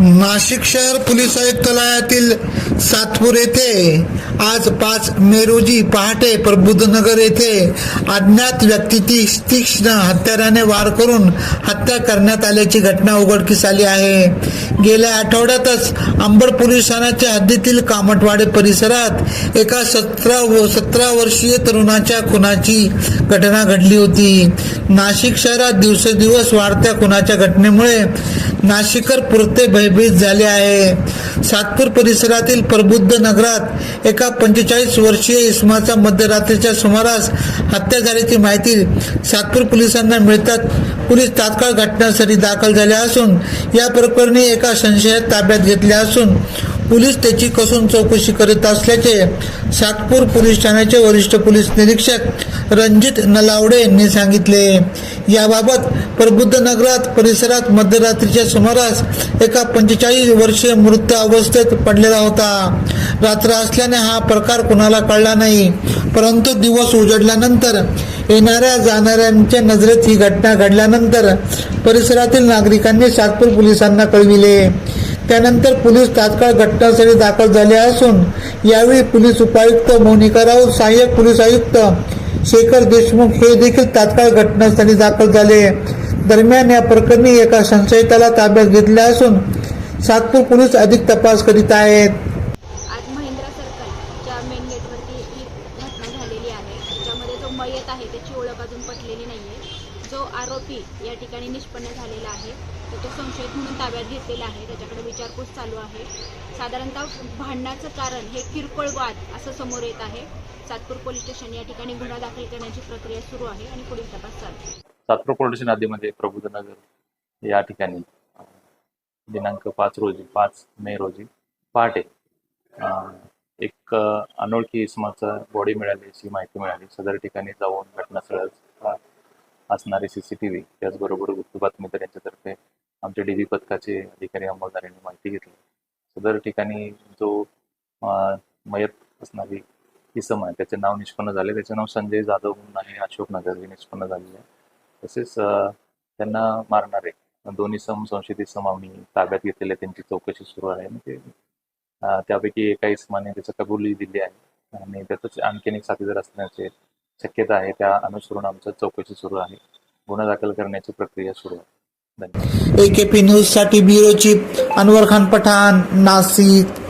नाशिक शहर पोलीस आयुक्तालयातील सातपूर येथे आज पाच मे रोजी पहाटे प्रबुद्धनगर येथे अज्ञात व्यक्तीची तीक्ष्ण हत्याराने वार करून हत्या करण्यात आल्याची घटना उघडकीस आली आहे. गेल्या आठवड्यातच अंबड पोलीस ठाण्याच्या हद्दीतील कामटवाडे परिसरात एका सतरा व सतरा वर्षीय तरुणाच्या खुनाची घटना घडली होती. नाशिक शहरात दिवसेंदिवस वाढत्या खुनाच्या घटनेमुळे नाशिकर पुरते भयभीत झाले आहे. सातपूर परिसरातील प्रबुद्ध नगरात एका पंचेचाळीस वर्षीय इसमाचा मध्यरात्रीच्या सुमारास हत्या झाल्याची माहिती सातपूर पोलिसांना मिळतात पोलीस तात्काळ घटनास्थळी दाखल झाले असून या प्रकरणी एका संशयात ताब्यात घेतले असून पोलीस त्याची कसून चौकशी करीत असल्याचे सातपूर पोलीस ठाण्याचे वरिष्ठ पोलीस निरीक्षक रणजित नलावडे यांनी सांगितले. याबाबत प्रबुद्ध नगरात परिसरात मध्यरात्रीच्या सुमारास एका पंचेचाळीस वर्षीय मृत अवस्थेत पडलेला होता. रात्र असल्याने हा प्रकार कुणाला कळला नाही परंतु दिवस उजडल्यानंतर येणाऱ्या जाणाऱ्यांच्या नजरेत ही घटना घडल्यानंतर परिसरातील नागरिकांनी सातपूर पोलिसांना कळविले. त्यानंतर पोलीस तात्काळ घटनास्थळी दाखल झाले असून यावेळी पोलीस उपायुक्त मोनिका राऊत सहाय्यक पोलीस आयुक्त शेखर देशमुख हे देखील तात्काळ घटनास्थळी दाखल झाले. दरम्यान या प्रकरणी एका संशयिताला ताब्यात घेतले असून सातपूर पोलीस अधिक तपास करीत आहेत. आज महिंद्रा सर्कलच्या मेन गेटवरती ही घटना झालेली आहे. त्याच्यामध्ये जो मयत आहे त्याची ओळख अजून पटलेली नाही आहे जो आरोपी या ठिकाणी निष्पन्न झालेला आहे तर तो संशयित म्हणून ताब्यात घेतलेला आहे. त्याच्याकडे विचारपूस चालू आहे. साधारणतः भांडणाचं कारण हे किरकोळ वाद असं समोर येत आहे. सातपूर पोलीस स्टेशन या ठिकाणी गुन्हा दाखल करण्याची प्रक्रिया सुरू आहे आणि पुढील तपास चालू सातपूर पोलीस स्टेशन हद्दीमध्ये या ठिकाणी दिनांक पाच रोजी पाच मे रोजी पहाटे एक अनोळखी इसमाचा बॉडी मिळाली अशी माहिती मिळाली. सदर ठिकाणी जाऊन घटनास्थळात असणारे सी सी टी व्ही त्याचबरोबर गुप्त यांच्यातर्फे आमच्या डी व्ही पथकाचे अधिकारी अंमलदार यांनी माहिती घेतली. सदर ठिकाणी जो मयत असणारी इसम आहे त्याचे नाव निष्पन्न झाले. त्याचे नाव संजय जाधव म्हणून आहे अशोकनगर हे निष्पन्न झालेले आहे. तसेच त्यांना मारणारे दोन्ही सम संशयित इसम आम्ही ताब्यात घेतलेले त्यांची चौकशी सुरू आहे. म्हणजे, ते त्यापैकी एका इसमाने त्याचं कबुली दिली आहे. आणि त्यातच आणखीन एक साथीदार असण्याचे शक्यता आहे त्या अनुसरून आमचं चौकशी सुरू आहे. गुन्हा दाखल करण्याची प्रक्रिया सुरू आहे. धन्यवाद. एकेपी न्यूजसाठी ब्युरो चीफ अनवर खान पठाण नाशिक.